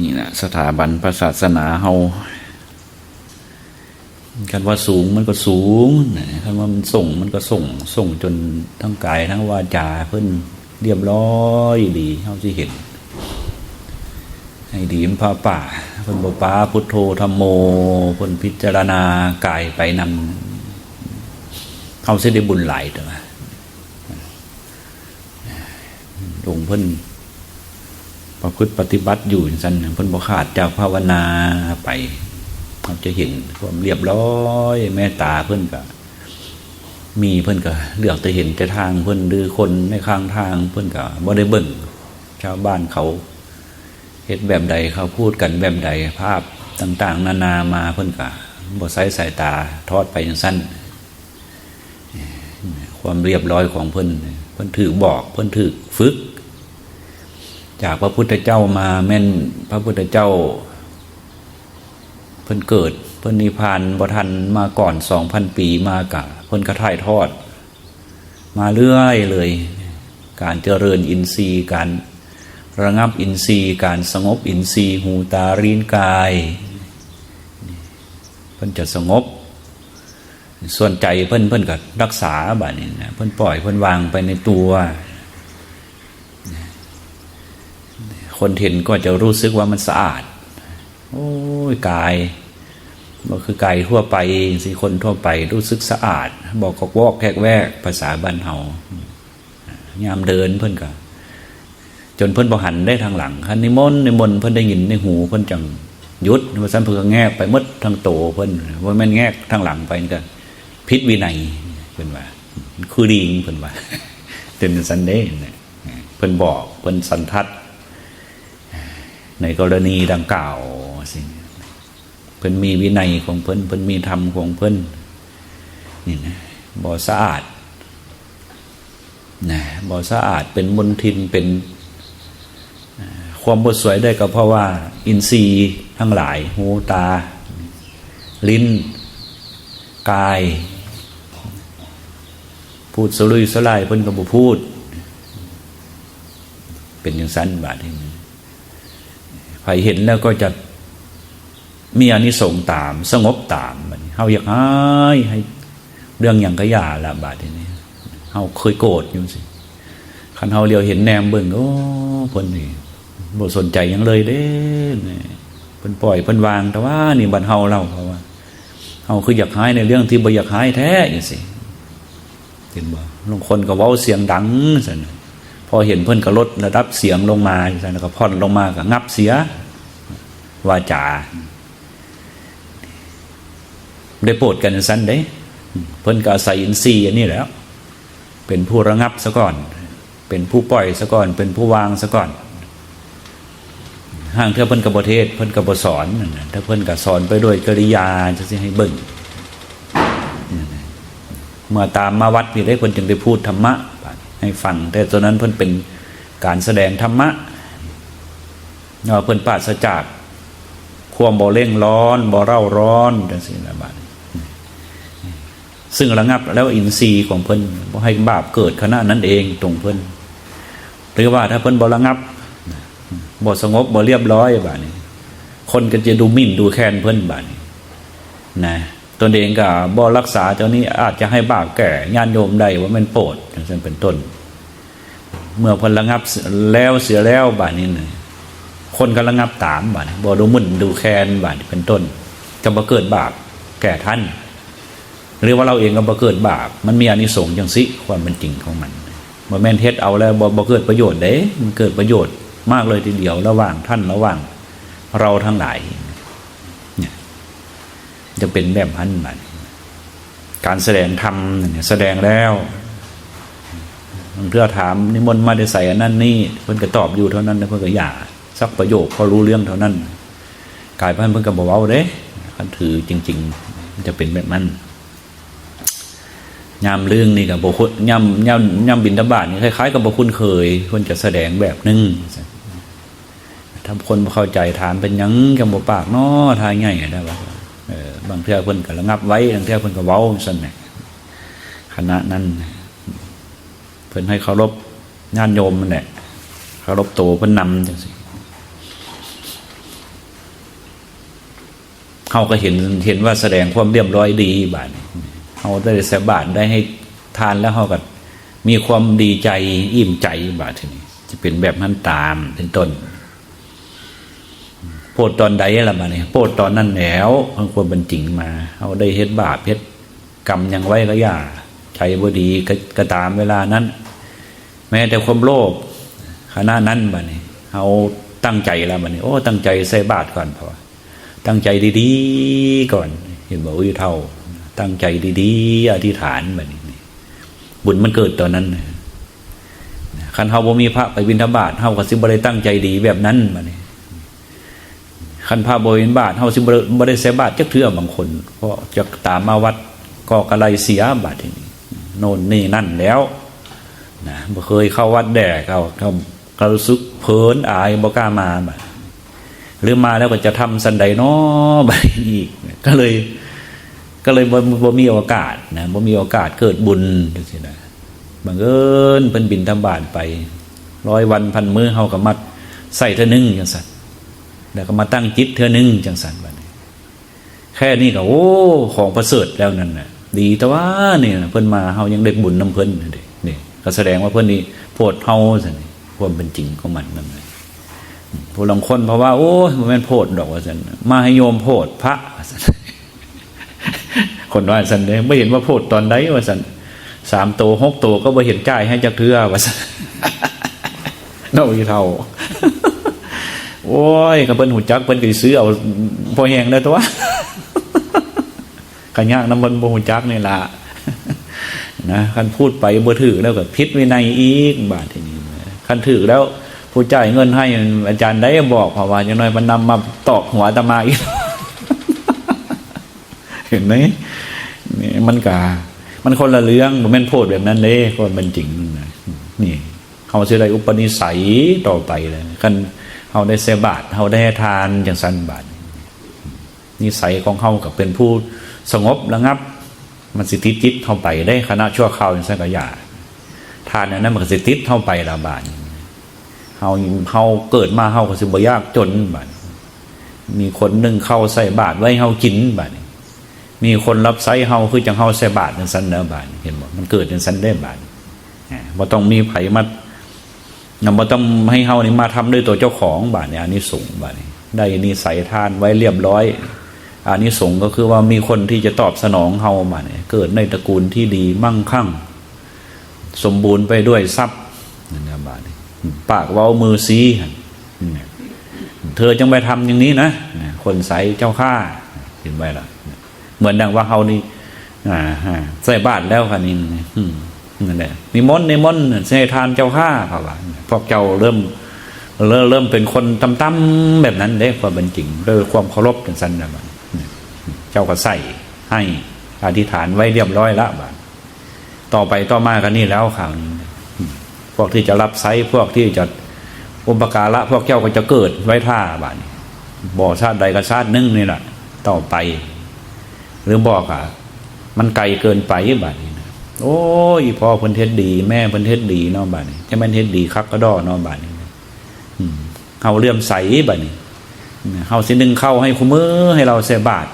นี่นะสถาบันพระศาสนาเฮากันว่าสูงมันก็สูงนะคันว่ามันส่งมันก็ส่ง ส่งจนทั้งกายทั้งวาจาเพิ่นเรียบร้อยดีเฮาสิเห็น ให้ดีมพระป่าเพิ่นบป้าพุทโธธรรมโมเพิ่นพิจารณากายไปนำเฮาเสิได้บุญหลายเด้อหลวงเพิ่น ประพฤติปฏิบัติอยู่จังซั่นเพิ่นบ่ขาดจากภาวนาไปเราจะเห็นความเรียบร้อย แม่ตาเพิ่อนก็มีเพิ่อนก็เลือกแต่เห็นแต่ทางเพิ่อนหรือคนในข้างทางเพิ่อนก็บ่ได้เบิ่งชาวบ้านเขาเฮ็ดแบบใดเขาพูดกันแบบใดภาพต่าง ๆ นานามาเพิ่อนก็บ่ใส่สายตาทอดไปจังซั่นความเรียบร้อยของเพิ่อนเพิ่อนถือบอกเพิ่อนถือฝึก จากพระพุทธเจ้ามาแม่นพระพุทธเจ้า เพิ่นเกิด เพิ่นนิพพานบ่ทันมาก่อนสองพันปีมากะเพิ่นกระถ่ายทอด มาเรื่อยเลย การเจริญอินทรีย์การระงับอินทรีย์การสงบอินทรีย์หูตารีนกายเพิ่นจะสงบ ส่วนใจเพิ่นเพิ่นก็รักษาบาดนี้นะเพิ่นปล่อยเพิ่นวางไปในตัว คนเห็นก็จะรู้สึกว่ามันสะอาด โอ้ยกายก็คือกายทั่วไปสิคนทั่วไปรู้สึกสะอาด บอกกอกวอกแคกแวกภาษาบ้านเฮายามเดินเพิ่อนก็จนเพิ่อนบ่หันได้ทางหลังคันนิมนต์นิมนต์เพิ่อนได้ยินในหูเพิ่อนจังยุดว่าซั่นเพิ่นแงกไปมดทางโตเพิ่อนว่าแม่นแงกทางหลังไปก็ผิดวินัยเพิ่อนว่าคือดีงเพิ่อนว่าเป็นสันเด้เพิ่อนบอกเพิ่อนสันทัด ในกรณีดังกล่าวสิเพิ่นมีวินัยของเพิ่นเพิ่นมีธรรมของเพิ่นนี่นะบ่สะอาดนะบ่สะอาดเป็นมลทินเป็นความบดสวยได้ก็เพราะว่า อินทรีย์ทั้งหลาย หูตา ลิ้น กาย พูดสลุยสลายเพิ่นก็บ่พูด เป็นอย่างสั้นบาดนี้ ใครเห็นแล้วก็จะมีอานิสงส์ตาม สงบตามมันเฮาอยากให้ให้ เรื่องอย่างกระยาละบาดทีนี้เฮาเคยโกรธอยู่สิคันเฮาเลียวเห็นแนมเบิ่งโอ้เพิ่นนี่บ่สนใจยังเลยเด้นี่เพิ่นปล่อยเพิ่นวางแต่ว่า นี่บัดเฮาเล่าเพราะว่าเฮาคืออยากให้ในเรื่องที่บ่อยากให้แท้จังซี่เห็นบ่บางคนก็เว้าเสียงดังซั่น อเห็นเพิ่อนก็ลดระดับเสียงลงมาจังซั่นแล้วก็ผ่อนลงมาก็งับเสียวาจาได้โปรดกันสั้นเด้เพิ่นก็อาศัยอินทรีย์อันนี้แล้ว เป็นผู้ระงับซะก่อน เป็นผู้ปล่อยซะก่อน เป็นผู้วางซะก่อน ห่างเท่าเพิ่นกับบเทศ เพิ่นกับสอน ถ้าเพิ่นกับสอนไปด้วยกริยาจะสิให้เบิ่งเมื่อตามมาวัดพี่ได้เพิ่นจึงได้พูดธรรมะ ให้ฟัง แต่ตอนนั้นเพิ่นเป็นการแสดงธรรมะเนาเพิ่นปราศจากความบ่เร่งร้อนบ่เร่าร้อนจังซี่นะบาดซึ่งระงับแล้วอินทรีย์ของเพิ่นบ่ให้บาปเกิดขณะนั้นเองตรงเพิ่นหรือว่าถ้าเพิ่นบ่ระงับบ่สงบบ่เรียบร้อยบานี้ คนก็จะดูหมิ่นดูแคลนเพิ่นบานี้นะตนเองก็บ่รักษาเจ้านี้อาจจะให้บาปแก่ญาติโยมได้ว่ามันโปรดจังซั่นเป็นต้น เมื่อพิ่นระงับแล้วเสียแล้วบาดนี้นะคนก็ระงับตามบาดบ่ดูมิ่นดูแคนบาดเป็นต้นจะบ่เกิดบาปแก่ท่าน หรือว่าเราเองก็บ่เกิดบาป มันมีอนิสงส์จังสิความเป็นจริงของมันบ่แม่นเฮ็ดเอาแล้วบ่บ่เกิดประโยชน์เด้ มันเกิดประโยชน์มากเลยทีเดียวระหว่างท่านระหว่างเราทั้งหลายเนี่ยจะเป็นแบบนั้นมันการแสดงธรรมแสดงแล้ว เทื่อถามนิมนต์มาได้ใส่อันนั้นนี่เพิ่นก็ตอบอยู่เท่านั้นเพิ่นก็อย่าสักประโยคพอรู้เรื่องเท่านั้นกลายเป็นเพิ่นก็บอกว่าเด้คันถือจริงๆจะเป็นแบบนั้นยามเรื่องนี่กับบุคคลย่ำย่ำย่ำบินทบาทนี่คล้าย ๆ กับบุคคลเคยคนจะแสดงแบบนึงถ้าคนเข้าใจถามเป็นยังกับบ่ปากเนาะทายง่ายได้ปะบางเทื่อเพิ่นก็ระงับไว้บางเทื่อเพิ่นก็เว้าซั่นน่ะคณะนั้น พิ่นให้เคารพญาติโยมมันแหละเคารพโตเพิ่นนำจังซี่เขาก็เห็นเห็นว่าแสดงความเรียบร้อยดีบาทเขาได้ใส่บาทได้ให้ทานแล้วเขาก็มีความดีใจอิ่มใจบาททีนี้จะเป็นแบบนั้นตามเป็นต้น โพดตอนใดละมาเนี่ยโพดตอนนั้นแล้วมันควรเป็นจริงมาเอาได้เฮ็ดบาปเฮ็ดกรรมยังไว้ก็อย่าใจบ่ดีก็ตามเวลานั้น ม้แต่ความโลภขณะนั้นบัดนี้เอาตั้งใจแล้วบัดนี้ โอ้ ตั้งใจใส่บาตรก่อนพอตั้งใจดีๆก่อน เห็นบอกวิเท่า ตั้งใจดีๆอธิษฐานบัดนี้บุญมันเกิดตอนนั้นคันเฮาบ่มีพระไปบิณฑบาตเฮาก็สิบ่ได้ตั้งใจดีแบบนั้นบัดนี้คันพระบ่บิณฑบาตเฮาสิบ่ได้บ่ได้ใส่บาตรจักเทื่อบางคน เพราะจะตามมาวัดก็กระไรเสียบาตรทีนี้โน่นนี่นั่นแล้ว นะบ่เคยเข้าวัดแดกเขาเขาเขารู้สึกเพินอายบ่กล้ามาบัดหรือมาแล้วก็จะทำสันใดน้อบัดอีก ก็เลย ก็เลยบ่บ่มีโอกาสนะบ่มีโอกาสเกิดบุญจังซี่นะบังเอิญเพิ่นบินทบาทไปร้อยวันพันมื้อเฮาก็มาใส่เท่านึงจังซั่นแล้วก็มาตั้งจิตเท่านึงจังซั่นบัดนี้แค่นี้ก็โอ้ของประเสริฐแล้วนั่นน่ะ ดีแต่ว่าเนี่ยเพิ่นมาเฮายังได้บุญนํเพิ่นเด้ ก็แสดงว่าเพิ่อนนี่โพดเฮาซั่นนี่ความเป็นจริงของมันนั่นแหละผู้ลางคนเพราะว่า โอ้มันแม่นโพดดอกว่าซั่นมาให้โยมโพดพระคนว่าซั่นเด้ไม่เห็นว่าโพดตอนใดว่าซั่นสามโตหกโตก็บ่เห็นจ่ายให้จักเทือว่าซั่นเนาะอีเท่าโอ้ยก็เพิ่นหูจักเพิ่นก็สิซื้อเอาพอแหงได้ตัวกันยากน้ำมันบ่หูจักนี่ล่ะ นะคันพูดไปบ่ถือแล้วก็พิษวินัยอีกบาททีนี้คันถือแล้วผู้จ่ายเงินให้อาจารย์ได้บอกเพราะว่าอย่างน้อยมันนำมาตอกหัวตมาอีก เห็นไหมนี่มันกา มันคนละเรื่องมันเป็นโพดแบบนั้นเลยคนเป็นจริงนะนี่เขาจะได้อุปนิสัยต่อไปเลยคันเขาได้เสบาทเขาได้ทานอย่างสันบาทนิสัยของเขากับเป็นผู้สงบระงับ มันสิติดจิตเข้าไปได้คณะชั่วคราวอย่างสังกยาทานนั้นมันสิติดเข้าไปละบาทเฮาเฮาเกิดมาเฮาก็สิบยากจนบาทมีคนนึ่งเข้าใส่บาทไว้เฮากินบาทมีคนรับใช้เฮาคือจังเฮาใส่บาทจังซั่นเด้อบาทเห็นบ่มันเกิดจังซั่นได้บาทบ่ต้องมีไผมานำบ่ต้องให้เฮานี่มาทำด้วยตัวเจ้าของบาทเนี่ยอันนี้สูงบาทได้นิสัยทานไว้เรียบร้อย อานิสงส์ก็คือว่ามีคนที่จะตอบสนองเฮามาเนี่ยเกิดในตระกูลที่ดีมั่งคั่ง สมบูรณ์ไปด้วยทรัพย์นั่บาทปากเว้ามือซีเธอจังไปทำอย่างนี้นะคนใสเจ้าข้าเห็นไหมล่ะ เหมือนดังว่าเฮานี่ใส่บาทแล้วค่ะนี่นั่นแหละนิมนต์นิมนต์ใส่ทานเจ้าข้าเขาว่าพวกเจ้าเริ่มเริ่มเป็นคนตั้มๆแบบนั้นเด้ความเป็นจริงด้วยความเคารพกันสันนะบัด เจ้าก็ใส่ให้อธิษฐานไว้เรียบร้อยละบาทต่อไปต่อมากันนี่แล้วข่าวนี้พวกที่จะรับไซพวกที่จะอุปการะพวกเจ้าก็จะเกิดไว้ท่าบาทบ่อชาติใดก็ชาตินึงนี่แหละต่อไป หรือบอกอะมันไกลเกินไปบาทนี้นโอ้ยพ่อพิ่นเทศดี แม่พิ่นเทศดีเนาะบาทนี้จะแม่นเทศดีคักก็ดอเนาะบาทนี้เฮาเลื่อมใสบาทนี้เฮาสินึงเข้าให้คุมือให้เราเสบาท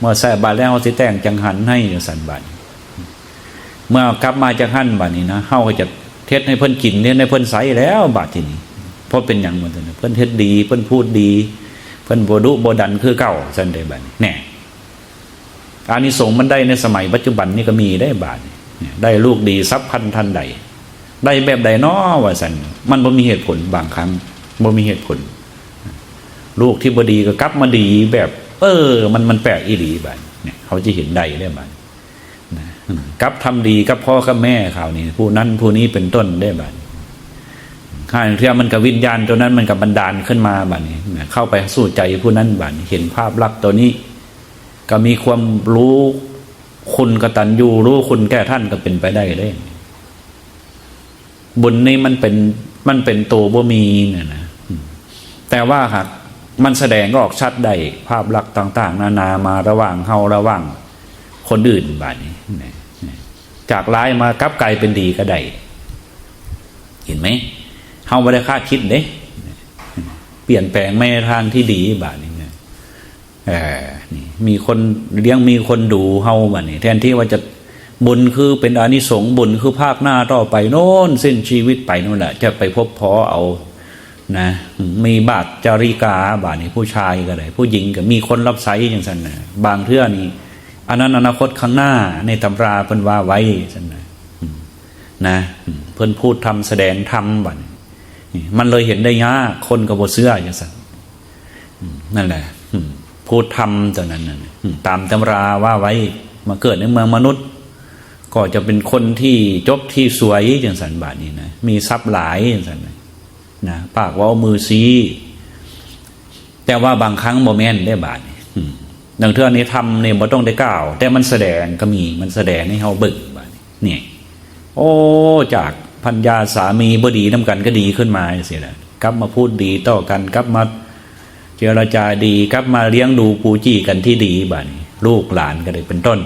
เมื่อใส่บาทแล้วเฮาสิแต่งจังหันให้สันบาทเมื่อกลับมาจากหันบาทนี้นะเฮาก็จะเทศให้เพิ่นกินเนี่ยในเพิ่นใสแล้วบาทที่นี้เพราะเป็นอย่างมันเพิ่นเทศดี เพิ่นพูดดี เพิ่นบดุบดันคือเก่าสันได้บาทแน่อานิสงส์มันได้ในสมัยปัจจุบันนี่ก็มีได้บาทได้ลูกดีทรัพย์พันทันใด ได้แบบใดน้อว่าสันมันบ่มีเหตุผลบางครั้งบ่มีเหตุผล ลูกที่บดีก็กลับมาดีแบบ เออ มันมันแปลกอีหลีบัดเนี่ย เขาจะเห็นได้ได้บัดกับทำดีกับพ่อกับแม่ข่าวนี้ผู้นั้นผู้นี้เป็นต้นได้บัดข้าเทียมันกับวิญญาณตัวนั้นมันกับบันดาลขึ้นมาบัดนี้เข้าไปสู้ใจผู้นั้นบัดเห็นภาพลักษณ์ตัวนี้ ก็มีความรู้คุณกตัญญูรู้คุณแก้ท่านก็เป็นไปได้เลยบุญนี้มันเป็นมันเป็นตัวบ่มีเนี่ยนะแต่ว่าหาก มันแสดงออกชัดได้ภาพลักษณ์ต่าง ๆ นานามาระหว่างเฮาระหว่างคนอื่นบานี้จากร้ายมากับกลายเป็นดีก็ได้เห็นไหมเฮาไม่ได้คาดคิดเด้เปลี่ยนแปลงไม่ทางที่ดีบานี้เออนี่มีคนเลี้ยงมีคนดูเฮาบัดนี้แทนที่ว่าจะบุญคือเป็นอานิสงส์บุญคือภาคหน้าต่อไปโน่นสิ้นชีวิตไปนู่นแหละจะไปพบพอเอา นะมีบาทจาริกาบาทนี่ผู้ชายก็ได้ผู้หญิงก็มีคนรับใช้อย่างนั้นนะบางเทื่อนี่อันนั้นอนาคตข้างหน้าในตำราเพิ่นว่าไว้สันนะนะเพิ่นพูดทำแสดงทำบัดมันเลยเห็นได้ยากคนก็บ่เสื้ออย่างนั้นนั่นแหละพูดทำตัวนั้นตามตำราว่าไว้มาเกิดในเมืองมนุษย์ ก็จะเป็นคนที่จบที่สวยอย่างสันบาทนี้นะมีทรัพย์หลายอย่างสันนะ นะปากว่ามือซีแต่ว่าบางครั้งโมเมนต์ได้บาทนี่อืมดังเท่านี้ทำเนี่ยบ่ต้องได้กล่าว แต่มันแสดงก็มีมันแสดงให้เฮาเบิ่งบาทนี้เนี่ยโอ้จากพัญญาสามีบดีน้ำกันก็ดีขึ้นมาเสียแล้วกลับมาพูดดีต่อกันกลับมาเจรจาดีกลับมาเลี้ยงดูปูจี้กันที่ดีบาทนี้ลูกหลานก็ได้เป็นต้น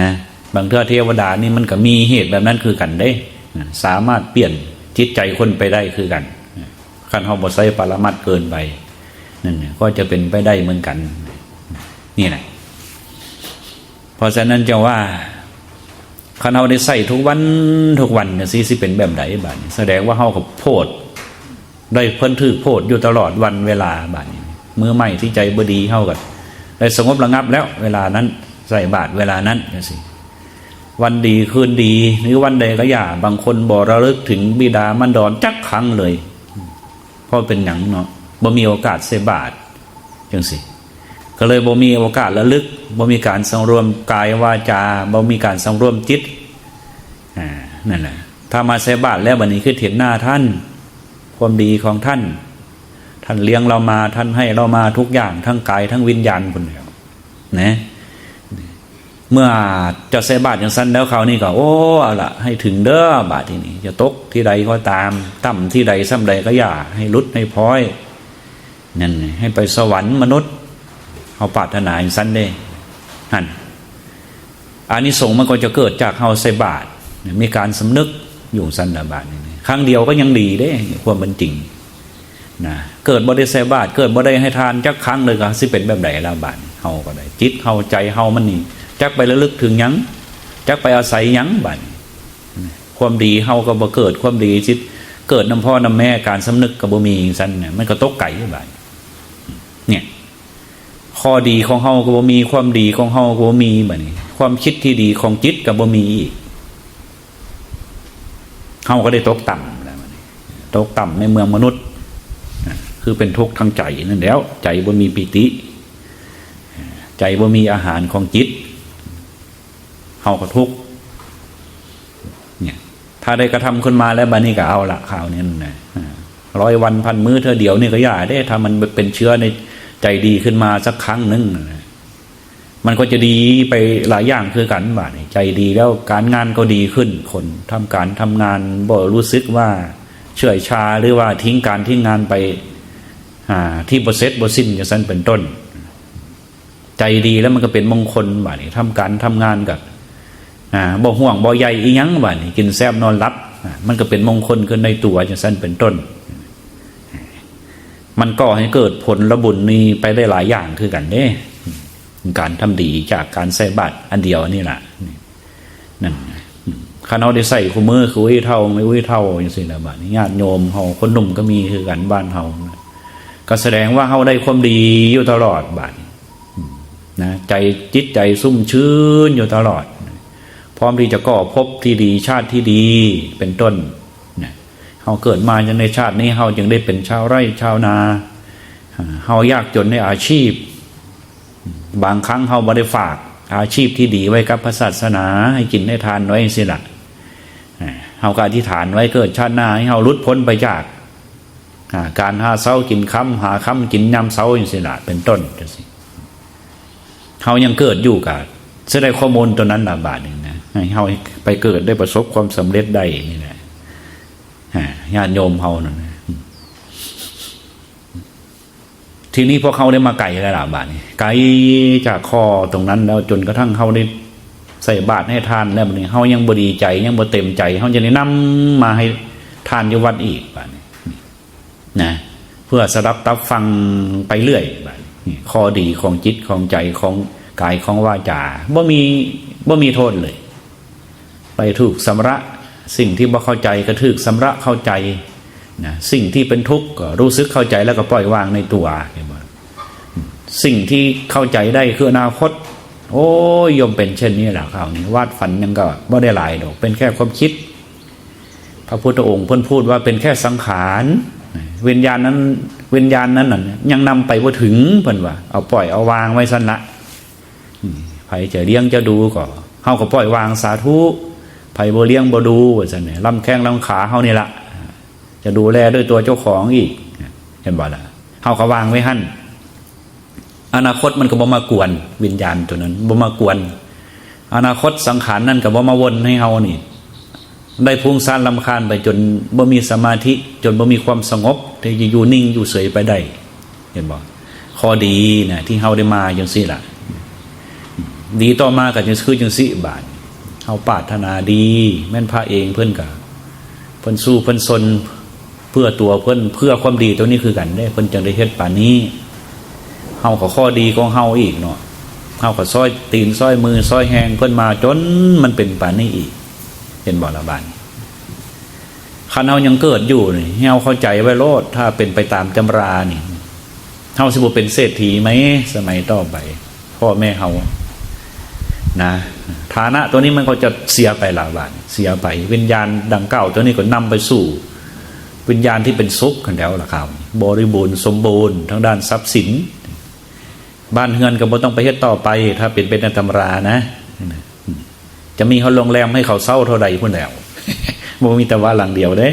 นะ บางเทื่อเทวดานี่มันก็มีเหตุแบบนั้นคือกันได้ สามารถเปลี่ยน จิตใจคนไปได้คือกันขั้นเฮาบ่ใส่ปรมัดเกินไปนั่นก็จะเป็นไปได้เหมือนกัน นี่แหละเพราะฉะนั้นจะว่าคันเฮาได้ใส่ทุกวันทุกวันเนี่ยสิสิเป็นแบบไหนบ้านแสดงว่าเฮากับโพดได้เพิ่นถือโพดอยู่ตลอดวันเวลาบานี้มือใหม่ที่ใจบดีเฮากับได้สงบระงับแล้ว เวลานั้นใส่บาตรเวลานั้นจังสิ วันดีคืนดี หรือวันใดก็อย่าบางคนบ่ระลึกถึงบิดามันดอนจักครั้งเลยเพราะเป็นหยังเนาะบ่มีโอกาสใส่บาตรจังสิก็เลยบ่มีโอกาสระลึกบ่มีการสังรวมกายวาจาบ่มีการสังรวมจิตอ่านั่นแหละถ้ามาใส่บาตรแล้วบัดนี้คือเห็นหน้าท่าน ความดีของท่าน ท่านเลี้ยงเรามาท่านให้เรามาทุกอย่างทั้งกายทั้งวิญญาณคนเดียวนะ เมื่อจะใส่บาตรอย่างสั้นแล้วเขาวนี่ก็ โอ้เอาละให้ถึงเด้อบาทที่นี่จะตกที่ใดก็ตามต่ำที่ใดซ้ำใดก็อย่า ให้ลุดให้พลอยนั่นให้ไปสวรรค์มนุษย์เขาปรารถนาอย่างสั้นเด้หันอานิสงส์มันก็จะเกิดจากเฮาใส่บาตรมีการสำนึกอยู่สั้นละบาทนี่ครั้งเดียวก็ยังดีเด้ความเป็นจริงนะเกิดบ่ได้ใส่บาตรเกิดบ่ได้ให้ทานจักครั้งเลยก็สิเป็นแบบไหนละบาทเฮาก็ได้จิตเฮาใจเฮามันนี่ จักไประลึกถึงยังจักไปอาศัยยังบัดความดีเฮาก็บ่เกิดความดีจิตเกิดน้ำพ่อน้ำแม่การสำนึกก็บ่มีซันเนี่ยมันก็ตกไก่บัดเนี่ยข้อดีของเฮาก็บ่มีความดีของเฮาก็บ่มีบัดนี้ ความคิดที่ดีของจิตก็บ่มีเฮาก็ได้ตกต่ำแล้วบัดนี้ตกต่ำในเมืองมนุษย์คือเป็นทุกข์ทางใจนั่นแล้ว ใจบ่มีปิติ ใจบ่มีอาหารของจิต เฮาก็ทุกเนี่ย ถ้าได้กระทำขึ้นมาแล้วบัดนี้ก็เอาละข่าวนี้นะร้อยวันพันมื้อเธอเดียวนี่ก็อย่าได้ถ้ามันเป็นเชื้อในใจดีขึ้นมาสักครั้งหนึ่งมันก็จะดีไปหลายอย่างคือกันบาดใจดีแล้วการงานก็ดีขึ้น คนทำการทำงานบ่รู้สึกว่าเฉื่อยชาหรือว่าทิ้งการทิ้งงานไปที่บเซตบสิ้นอย่างนั้นเป็นต้น ใจดีแล้วมันก็เป็นมงคลบ่านี่ทำการทำงานกับ บ่ห่วงบ่ใหญ่อีหยังบ่านี่กินแซบนอนรับมันก็เป็นมงคลขึ้นในตัวอย่างสั้นเป็นต้น มันก็ให้เกิดผลระบุญนี้ไปได้หลายอย่างคือกันเด้การทำดีจากการใส่บาตรอันเดียวนี่แหละนั่นข้าเอาได้ใส่คู่มือคือวิเท่าไม่วิเท่าอย่างสิละบาทญาติโยมเฮาคนหนุ่มก็มีคือกันบ้านเฮาก็แสดงว่าเฮาได้ความดีอยู่ตลอดบาทนะใจจิตใจซุ่มชื้นอยู่ตลอด ร้อมที่จะก่อพบที่ดีชาติที่ดีเป็นต้นเฮาเกิดมาในชาตินี้เฮาจึงได้เป็นชาวไร่ชาวนาเฮายากจนในอาชีพ บางครั้งเฮาบ่ได้ฝากอาชีพที่ดีไว้กับพระศาสนา ให้กินให้ทานไว้สิละเฮาก็อธิษฐานไว้เกิดชาติหน้าให้เฮาลุดพ้นไปจากการหาเสากินค้ำหาค้ำกินยำเสาอย่างสิละเป็นต้นเขายังเกิดอยู่กับแสดงข้อมูลตัวนั้นละบาทหนึ่ง ให้เขาไปเกิดได้ประสบความสำเร็จได้นี่แหละญาติโยมเขานั่นนะทีนี้พอเขาได้มาไก่ระดับบาทนี่ไก่จากคอตรงนั้นแล้วจนกระทั่งเขาได้ใส่บาตรให้ทานแล้วบัดนี้เขายังบดีใจ ยังบ่เต็มใจเขาจะได้นำมาให้ทานยวัดอีกบาทนี้นะเพื่อสดับตับฟังไปเรื่อยบาทนี่ข้อดีของจิตของใจของกายของวาจาบ่มีบ่มีโทษเลย ถูกสำระสิ่งที่บ่เข้าใจก็ถูกสำระเข้าใจนะสิ่งที่เป็นทุกข์ก็รู้สึกเข้าใจแล้วก็ปล่อยวางในตัวสิ่งที่เข้าใจได้คืออนาคต โอ้ยมเป็นเช่นนี้แหละคราวนี้วาดฝันยังก็บ่ได้หลายดอกเป็นแค่ความคิด พระพุทธองค์เพิ่นพูดว่าเป็นแค่สังขารวิญญาณนั้นวิญญาณนั้นน่ะยังนำไปว่าถึงเพิ่นว่า เอาปล่อยเอาวางไว้สั้นละอืมไผจะเลี้ยงจะดูก็เฮาก็ปล่อยวางสาธุ ไผบ่เลี้ยงบ่ดูว่าซั่นนี่ลำแข้งลำขาเฮานี่ละจะดูแลด้วยตัวเจ้าของอีกเห็นบ่ล่ะเฮาก็วางไว้หั่นอนาคตมันก็บ่มากวน วิญญาณตัวนั้นบ่มากวน อนาคตสังขารนั่นก็บ่มาวนให้เฮานี่ ได้พุ่งซ่านลำคาญไปจนบ่มีสมาธิ จนบ่มีความสงบที่จะอยู่นิ่งอยู่เฉยไปได้เห็นบ่ข้อดีนะที่เฮาได้มาจังซี่ล่ะ ดีต่อมาก็จังคือจังซี่บาด เฮาปาถนาดี แม่นพระเองเพิ่อนก็เพิ่นสู้เพิ่นสนเพื่อตัวเพิ่นเพื่อความดีตัวนี้คือกันได้เพิ่นจังได้เฮ็ดป่านนี้เฮาก็ข้อดีของเฮาอีกเนาะเฮาก็ซอยตีนซอยมือซอยแหงเพิ่อนมาจนมันเป็นป่านนี้อีกเห็นบ่ละบานคันเฮายังเกิดอยู่นี่ให้เฮาเข้าใจไว้โลดถ้าเป็นไปตามจำรานี่เฮาสิบ่เป็นเศรษฐีไหมสมัยต่อไป พ่อแม่เฮา นะฐานะตัวนี้มันก็จะเสียไปหละบานเสียไป วิญญาณดังเก่าตัวนี้ก็นำไปสู่ วิญญาณที่เป็นสุขกันแล้วล่ะครับ บริบูรณ์สมบูรณ์ทั้งด้านทรัพย์สิน บ้านเฮือนก็บ่ต้องไปเฮ็ดต่อไป ถ้าเป็นเป็นนตำรานะ จะมีเขาโรงแรมให้เขาเศร้าเท่าใดพุ่นแล้วบ่มีแต่ว่าหลังเดียวเด้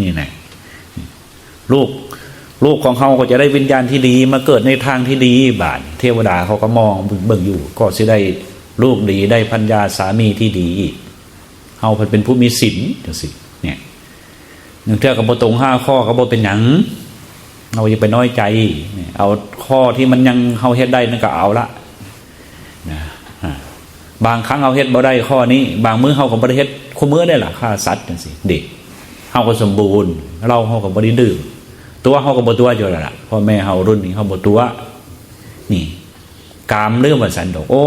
นี่นะลูกลูกของเขาก็จะได้วิญญาณที่ดี มาเกิดในทางที่ดีบาทเทวดาเขาก็มองเบิ่งอยู่ ก็สิได้ ลูกดีได้พัญญาสามีที่ดีเฮาเพิ่นเป็นผู้มีศีลจังซี่เนี่ยหนึ่งเท่ากับบ่ตรงห้าข้อก็บ่เป็นหยังเอาอย่าไปน้อยใจ เอาข้อที่มันยังเฮาเฮ็ดได้นั่นก็เอาละนะบางครั้งเอาเฮ็ดบ่ได้ข้อนี้ บางมื้อเฮาก็บ่ได้เฮ็ดคู่มื้อได้ล่ะฆ่าสัตว์จังซี่เด็กเฮาก็สมบูรณ์ เราเฮาก็บ่ได้ดื้อตัวเฮาก็บ่ตัวอยู่แล้วล่ะพ่อแม่เฮารุ่นนี้เฮาบ่ตัว นี่ กามเรื่องว่าสันดอกโอ้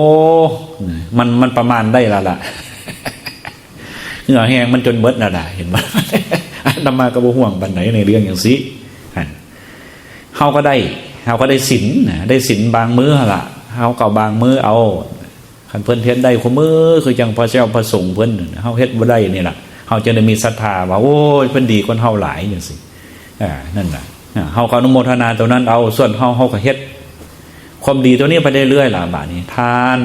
มันมันประมาณได้และล่ะเหงื่อแห้งมันจนเบิดน่ะล่ะเห็นบ่นำมาก็บ่ห่วงปานไหนในเรื่องอย่างซี่หั่นเฮาก็ได้เฮาก็ได้ศีลนะได้ศีลบางมื้อหั่นล่ะเฮาก็บางมื้อเอาคันเพิ่นเฮ็ดได้คุมือคือจังพระเจ้าพระสงฆ์เพิ่นเฮาเฮ็ดบ่ได้นี่ล่ะเฮาจะได้มีศรัทธาว่าโอ้ยเพิ่นดีกว่าเฮาหลายจังซี่อ่านั่นน่ะอ่าเฮาก็อนุโมทนาตัวนั้นเอาส่วนเฮาเฮาก็เฮ็ด ความดีตัวนี้ไปเรื่อยๆล่ะบาดนี้ทาน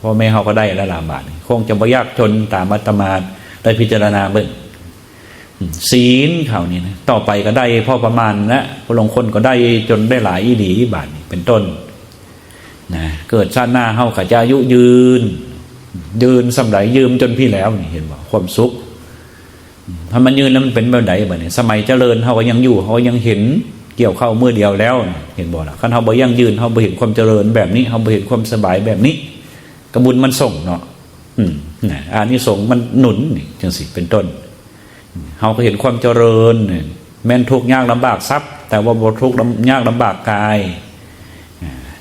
พ่อแม่เฮาก็ได้แล้วล่ะบาดนี้คงจะบ่ยากจนตามอาตมาได้พิจารณาเบิ่งศีลเขานี่นะต่อไปก็ได้พ่อประมาณนะพอลงคนก็ได้จนได้หลายอีหลีบาดนี้เป็นต้นนะเกิดชาติหน้าเฮาขาจะอายุยืน ยืนสำไรยืมจนพี่แล้วนี่เห็นบ่ความสุขถ้ามันยืนแล้วมันเป็นแบบไหนบ่เนี่ยสมัยเจริญเฮาก็ยังอยู่เฮายังเห็น กี่ยวเข้าเมื่อเดียวแล้ว เห็นบ่ล่ะคันเฮาบ่ยังยืนเฮาบ่เห็นความเจริญแบบนี้เฮาบ่เห็นความสบายแบบนี้ กระบุญมันส่งเนาะอืมนะอานิสงส์มันหนุนนี่จังสิเป็นต้นเฮาก็เห็นความเจริญ แม้นทุกข์ยากลำบากทรัพย์ แต่ว่าบ่ทุกข์ยากลำบากกาย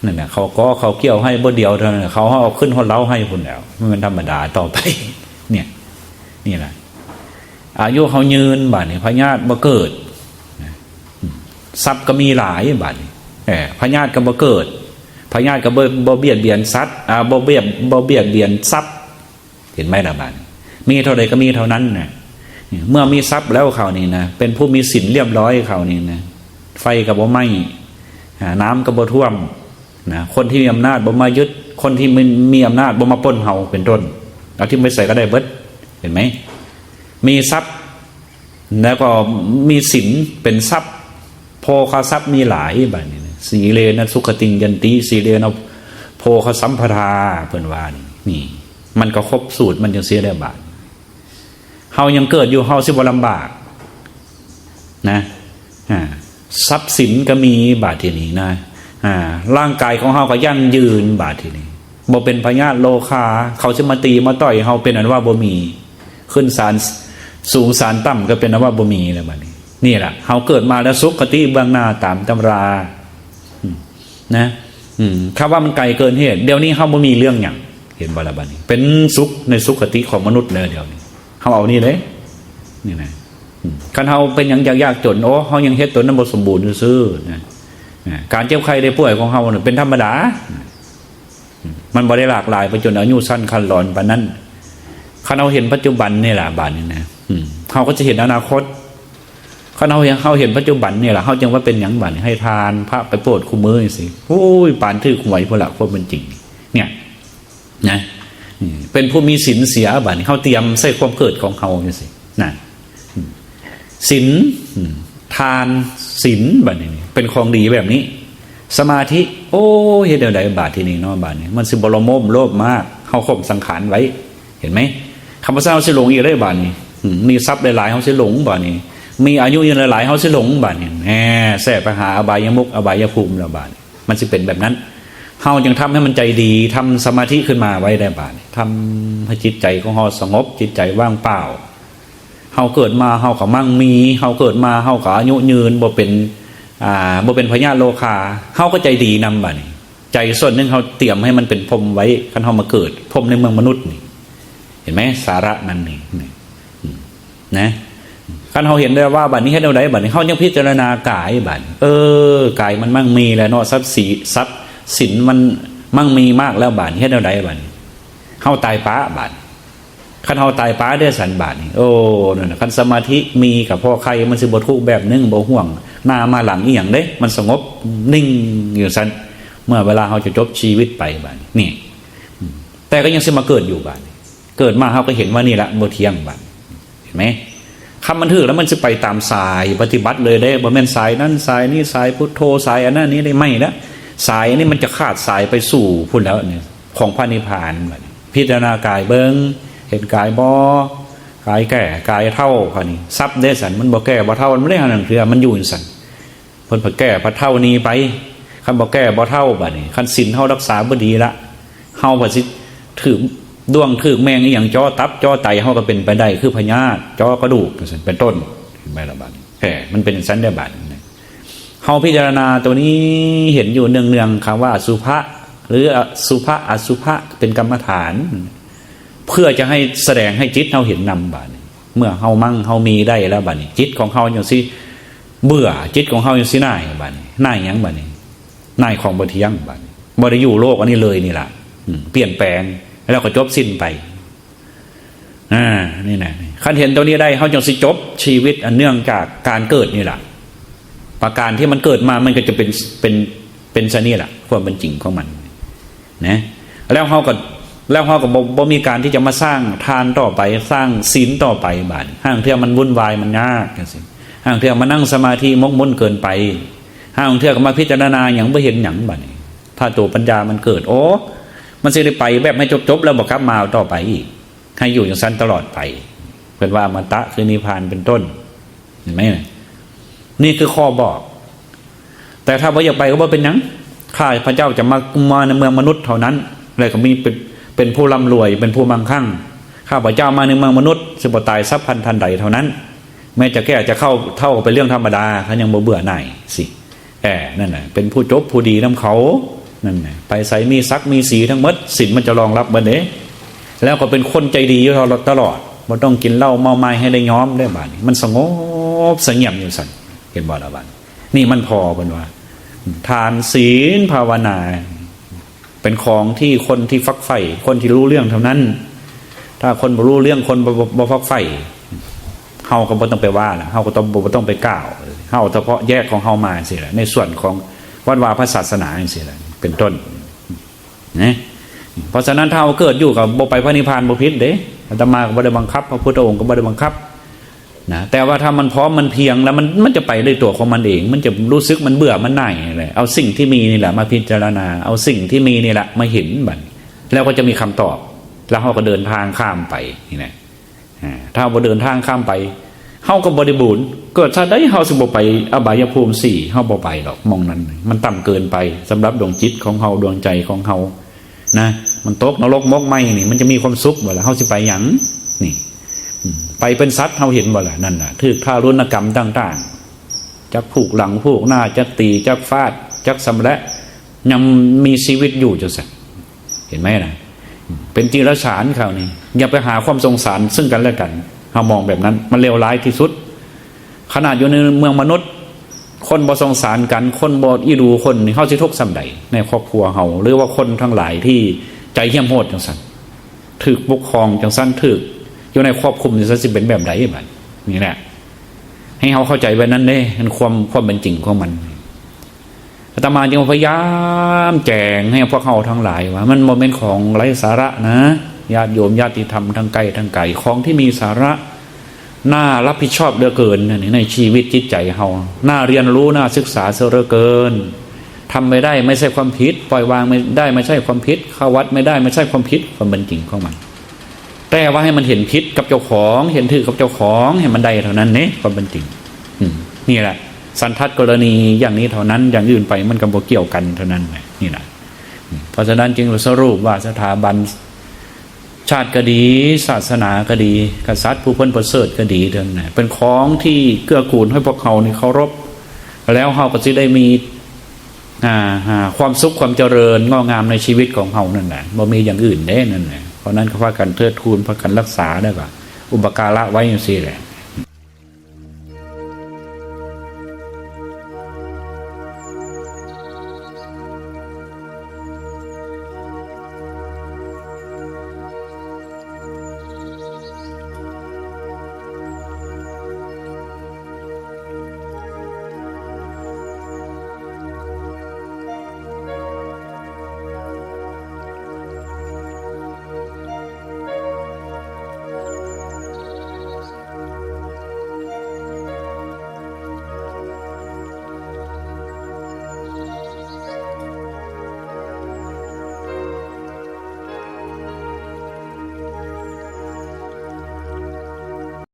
นั่นแหละเขาก็เขาเกี่ยวให้บ่เดียวเท่านั้นเขาเอาขึ้นหัวเล้าให้คุณแล้วมันธรรมดาต่อไป เนี่ย นี่แหละอายุเขายืนบาดนี้พญาติบ่เกิด ทรัพย์ก็มีหลายบาดนี้แหมพญาติก็บ่เกิดพญาติก็บ่บ่เบียดเบียนสัตว์อ่าบ่เบียดบ่เบียดเบียนทรัพย์ เห็นไหมล่ะบาดนี้มีเท่าใดก็มีเท่านั้นนะเมื่อมีทรัพย์แล้วเขานี่นะเป็นผู้มีศีลเรียบร้อยเขานี่นะไฟก็บ่ไหม้น้ำก็บ่ท่วมนะคนที่มีอำนาจบ่มายึด คนที่มีมีอำนาจบ่มาปล้นเฮาเป็นต้นเอาที่ไม่ใส่ก็ได้เบิดเห็นไหมมีทรัพย์แล้วก็มีสินเป็นทรัพย์ โพคาทรัพย์มีหลายแบบนี้สีเลนะสุขติงยันติสีเลนะโพคสัมปทาเพิ่อนวานนี่ มันก็ครบสูตรมันจึงเสียได้บาทเฮายังเกิดอยู่เฮาสิบลำบาก นะทรัพย์สินก็มีบาททีนี้นะร่างกายของเฮาก็ยั่งยืนบาดทีนี้บ่เป็นพญาโลคา เขาจะมาตีมาต่อยเฮาเป็นอันว่าบ่มี ขึ้นศาลสูงศาลต่ำก็เป็นอันว่าบ่มีแล้วบัดนี้ นี่แหละเฮาเกิดมาแล้วสุขติเบื้องหน้าตามตำรานะคำว่ามันไกลเกินเหตุเดี๋ยวนี้เฮาบ่มีเรื่องหยังเห็นบ่ละบันี้เป็นสุขในสุขติของมนุษย์เลยเดี๋ยวนี้เฮาเอานี่เลยนี่นะอืมคันเฮาเป็นหยังยากๆจนโอ้เฮายังเฮ็ดตัวนั้นบสมบูรณ์ซื่อนะการเจ็บไข้ได้ป่วยของเฮาเนี่ยเป็นธรรมดา มันบ่ได้หลากหลายไปจนอายุสั้นคันหลอนปานนั้นคันเฮาเห็นปัจจุบันนี่แหละบาดนี้นะเฮาก็จะเห็นอนาคต ขาเราเห็นเขาเห็นปัจจุบันเนี่ยแหละเขาจึงว่าเป็นอย่างบันให้ทานพระไปโปรดคู่มือสิโอ้ยปานถือหวยพละคนเป็นจริง เนี่ยนะเป็นผู้มีศีลเสียบันเขาเตรียมใส่ความเกิดของเขาเนี่ยสินะศีลทานศีลบันนี้เป็นของดีแบบนี้ สมาธิ โอ้ยเฮ็ดเดี๋ยวใดบาทที่นี่เนาะบาทนี้มันสิบรมมโลภมากเขาข่มสังขารไว้ เห็นไหมคำว่าเศร้าสิหลงอีกได้บาทนี้อืมมีทรัพย์หลายๆเขาสิหลงบาทนี้ มีอายุยืนหลายเขาสิหลงบาดเนี่ยแหมแส่ไปหาอบายมุกอบายภูมิแล้วบาดเนี่ยมันสิเป็นแบบนั้นเฮาจึงทำให้มันใจดีทำสมาธิขึ้นมาไว้ได้บาดเนี่ยทำให้จิตใจของเฮาสงบจิตใจว่างเปล่าเฮาเกิดมาเฮาก็มั่งมีเฮาเกิดมาเฮาก็อายุยืนบ่เป็นอ่าบ่เป็นพญาโลคาเฮาก็ใจดีนำบาดนี่ใจส่วนหนึงเฮาเตรียมให้มันเป็นพรมไว้คันเฮามาเกิดพรมในเมืองมนุษย์นี่ เห็นไหมสาระนั่นนี่นะ คันเขาเห็นได้ว่าบัดนี้ให้เราได้บัดนี้เขายังพิจารณากายบัดเออกายมันมั่งมีแล้วเนาะทรัพย์สีทรัพย์สินมันมั่งมีมากแล้วบัดนี้ให้เราได้บัดเขาตายป้าบัดคันเขาตายป้าได้สันบาดนี่โอ้นั่นน่ะคันสมาธิมีกับพ่อใครมันสิบทุกข์แบบนึงบ่ห่วง หน้ามาหลังอีหยังเด้ มันสงบนิ่งอยู่สันเมื่อเวลาเขาจะจบชีวิตไปบัดนี่แต่ก็ยังสิมาเกิดอยู่บัดเกิดมาเขาก็เห็นว่านี่ละบ่เที่ยงบัดเห็นไหม คำมันถือแล้วมันจะไปตามสายปฏิบัติเลยได้บ่แม่นสายนั้นสายนี้สายพุทโธสายอันนั้นนี้ได้ไม่นะสายนี้มันจะขาดสายไปสู่พุ่นแล้วเนี่ยของพระนิพพานพิจารณากายเบิงเห็นกายบอกายแก่กายเท่าค่ะนี่ซับได้สันมันบ่แก่บ่เท่ามันไม่ได้หันเถือมันอยู่สันพิ่นบ่แก่พระเท่านี้ไปคันบ่แก่บ่เท่าบัดนี้คันศีลเฮารักษาบ่ดีละเฮาบ่สิถือ ดวงถือแมงอหย่างจอตับจอไตเขาก็เป็นไปได้คือพญาติจอกระดูกเป็นต้นไม่ละบาดแค่มันเป็นสันเดบาดเขาพิจารณาตัวนี้เห็นอยู่เนืองเนืองๆคำว่าสุภะหรือสุภะอสุภะเป็นกรรมฐาน เพื่อจะให้แสดงให้จิตเขาเห็นนำบาดเมื่อเขามั่งเขามีได้แล้วบาดจิตของเขาอย่างสิเบื่อจิตของเขาอย่างสิน่ายบาดนี้น่ายยังบาดนี้น่ายของบเทียงบาดบริอยู่โลกอันนี้เลยนี่แหละเปลี่ยนแปลง แล้วก็จบสิ้นไปอ่านี่นะขั้นเห็นตัวนี้ได้เขาจะสิจบชีวิตอันเนื่องจากการเกิดนี่แหละประการที่มันเกิดมามันก็จะเป็นเป็นเป็นชนี่แหละความเป็นจริงของมันนะแล้วเขาก็แล้วเขาก็บ่มีการที่จะมาสร้างทานต่อไปสร้างศีลต่อไปบาดห้างเที่ยมันวุ่นวายมันยากจังซี่ห้างเที่ยมานั่งสมาธิมกมุ่นเกินไปห้างเที่ยก็มาพิจารณาอย่างไม่เห็นอย่างบาดนี้ถ้าตัวปัญญามันเกิด โอ้ มันจะได้ไปแบบไม่จบๆแล้วบอกครับมาต่อไปอีก ให้อยู่อย่างสั้นตลอดไปเป็นว่ามาตะคือนิพพานเป็นต้น เห็นไหมนี่คือข้อบอก แต่ถ้าว่าอยากไปก็ว่าเป็นยังข้าพระเจ้าจะมามาในเมืองมนุษย์เท่านั้นเลยก็มีเป็นเป็นผู้ร่ำรวย เป็นผู้มั่งคั่งข้าพระเจ้ามาในเมืองมนุษย์สิบตายทรัพย์พันทันใดเท่านั้น แม้จะแก้จะเข้าเท่ากับเป็นเรื่องธรรมดาเขายังบ่เบื่อหน่ายสิแอบนั่นแหละเป็นผู้จบผู้ดีน้ำเขา นั่นแหละไปใส่มีซักมีสีทั้งหมดสินมันจะรองรับบันเดแล้วก็เป็นคนใจดีอยู่ตลอดมันต้องกินเหล้าเมาไม้ให้ได้ย้อมได้บ้านมันสงบสงเงียมอยู่สันเห็นบ่ละบ้านนี่มันพอเป็นว่า ทานศีลภาวนา เป็นของที่คนที่ฟักใฝ่คนที่รู้เรื่องเท่านั้น ถ้าคนบ่รู้เรื่องคนบ่บ่ฟักใฝ่เฮาก็บ่ต้องไปว่าละเฮาก็ต้องบ่ต้องไปกล่าวเฮาเฉพาะแยกของเฮามาสิละในส่วนของวัดวาพระศาสนาสิละ เป็นต้นนะเพราะฉะนั้นถ้าเราเกิดอยู่กับบ่ไปพระนิพพานบ่ผิดเด้อาตมาก็บ่ได้บังคับ พระพุทธองค์ก็บ่ได้บังคับนะแต่ว่าถ้ามันพร้อมมันเพียงแล้วมันมันจะไปด้วยตัวของมันเอง มันจะรู้สึกมันเบื่อมันหน่ายอะไรเอาสิ่งที่มีนี่แหละมาพิจารณา เอาสิ่งที่มีนี่แหละมาเห็นบัดแล้วก็จะมีคำตอบ แล้วเขาก็เดินทางข้ามไปนี่นะถ้าเราเดินทางข้ามไป เฮาก็บริบูรณ์เกิดชาติได้เฮาสิบ่ไปอบายภูมิสี่เฮาบ่ไปหรอกมองนั้น มันต่ำเกินไปสำหรับดวงจิตของเฮาดวงใจของเฮานะ มันตกนรกมกไหมนี่ มันจะมีความสุขบ่ล่ะเฮาสิไปหยังนี่ไปเป็นสัตว์เฮาเห็นบ่ล่ะนั่นน่ะถือท่ารุณกรรมต่าง ๆจักผูกหลังผูกหน้าจักตีจักฟาดจักสำละยังมีชีวิตอยู่จังสันเห็นไหมนะเป็นจีรฉานข่าวนี้อย่าไปหาความสงสารซึ่งกันและกัน เรามองแบบนั้น มันเลวร้ายที่สุด ขนาดอยู่ในเมืองมนุษย์ คนบ่สงสารกัน คนบ่อีดูคนเขาสิทุกข์สำใดในครอบครัวเฮาหรือว่าคนทั้งหลายที่ใจเหี้ยมโหดจังสันถึกปกครองจังสันถึกอยู่ในครอบคุมนี่สิเป็นแบบไหนบัดนี่แหละให้เขาเข้าใจไว้นั่นเด้มันความความเป็นจริงของมันอาตมาจึงพยายามแจงให้พวกเขาทั้งหลายว่า มันโมเมนต์ของไร้สาระนะ ญาติโยมญาติธรรมทั้งไกลทั้งไกลของที่มีสาระน่ารับผิดชอบเหลือเกินนในชีวิตจิตใจเฮาน่าเรียนรู้น่าศึกษาเสียเหลือเกินทำไม่ได้ไม่ใช่ความผิด ปล่อยวางไม่ได้ไม่ใช่ความผิดเข้าวัดไม่ได้ไม่ใช่ความผิดความเป็นจริงของมัน แต่ว่าให้มันเห็นพิษกับเจ้าของเห็นถือกับเจ้าของให้มันได้เท่านั้นเนี่ยความเป็นจริงนี่แหละ สันทัดกรณีอย่างนี้เท่านั้นอย่างอื่นไปมันก็บ่เกี่ยวกันเท่านั้นนี่แหละเพราะฉะนั้นจึงสรุปว่าสถาบัน ชาติก็ดี ศาสนาก็ดี กษัตริย์ผู้เพ้นประเสริฐก็ดีเท่านั้นเป็นของที่เกื้อกูลให้พวกเขาในเคารพ แล้วเขาก็จะได้มีความสุขความเจริญงอกงามในชีวิตของเขานั่นแหละบ่มีอย่างอื่นได้นั่นแหละเพราะนั้นก็ว่ากันเทิดทูนพากันรักษาได้ป่ะอุปการะไว้อย่างสี่แหละ